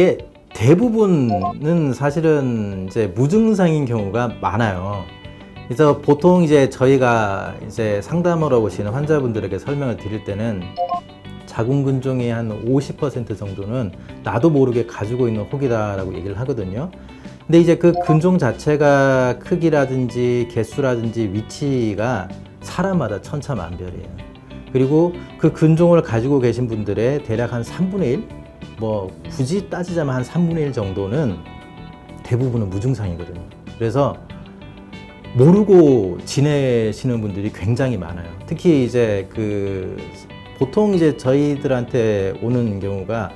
이게 대부분은 사실은 이제 무증상인 경우가 많아요. 그래서 보통 이제 저희가 이제 상담을 하고 오시는 환자분들에게 설명을 드릴 때는 자궁근종의 한 50% 정도는 나도 모르게 가지고 있는 혹이다라고 얘기를 하거든요. 근데 이제 그 근종 자체가 크기라든지 개수라든지 위치가 사람마다 천차만별이에요. 그리고 그 근종을 가지고 계신 분들의 대략 한 3분의 1? 뭐 굳이 따지자면 한 3분의 1 정도는 대부분은 무증상이거든요. 그래서 모르고 지내시는 분들이 굉장히 많아요. 특히 이제 그 보통 이제 저희들한테 오는 경우가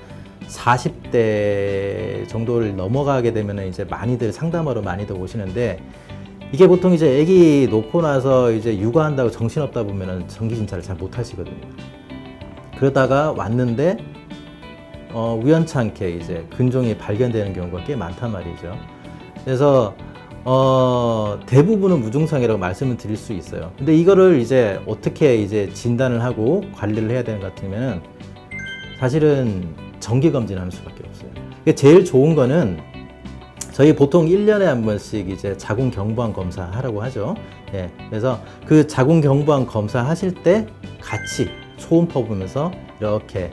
40대 정도를 넘어가게 되면 이제 많이들 상담하러 많이들 오시는데 이게 보통 이제 아기 놓고 나서 이제 육아한다고 정신없다 보면은 전기 진찰을 잘 못 하시거든요. 그러다가 왔는데 어, 우연찮게 이제 근종이 발견되는 경우가 꽤 많단 말이죠. 그래서 어, 대부분은 무증상이라고 말씀을 드릴 수 있어요. 근데 이거를 이제 어떻게 이제 진단을 하고 관리를 해야 되는 것 같으면은 사실은 정기 검진하는 수밖에 없어요. 이게 제일 좋은 거는 저희 보통 1년에 한 번씩 이제 자궁 경부암 검사 하라고 하죠. 예. 그래서 그 자궁 경부암 검사 하실 때 같이 초음파 보면서 이렇게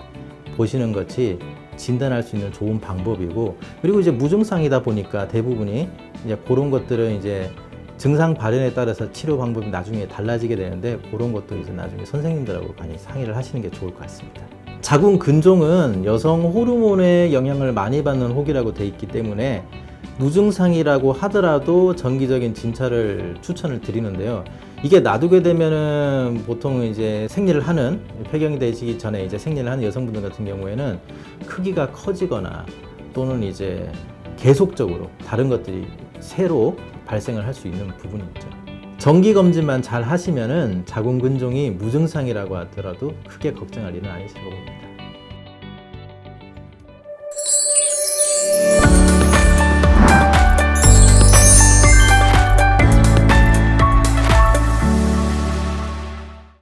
보시는 것이 진단할 수 있는 좋은 방법이고 그리고 이제 무증상이다 보니까 대부분이 이제 그런 것들은 이제 증상 발현에 따라서 치료 방법이 나중에 달라지게 되는데 그런 것도 이제 나중에 선생님들하고 많이 상의를 하시는 게 좋을 것 같습니다. 자궁 근종은 여성 호르몬의 영향을 많이 받는 혹이라고 돼 있기 때문에 무증상이라고 하더라도 정기적인 진찰을 추천을 드리는데요. 이게 놔두게 되면은 보통 이제 생리를 하는 폐경이 되시기 전에 이제 생리를 하는 여성분들 같은 경우에는 크기가 커지거나 또는 이제 계속적으로 다른 것들이 새로 발생을 할 수 있는 부분이 있죠. 정기 검진만 잘 하시면은 자궁 근종이 무증상이라고 하더라도 크게 걱정할 일은 아니실 것 봅니다.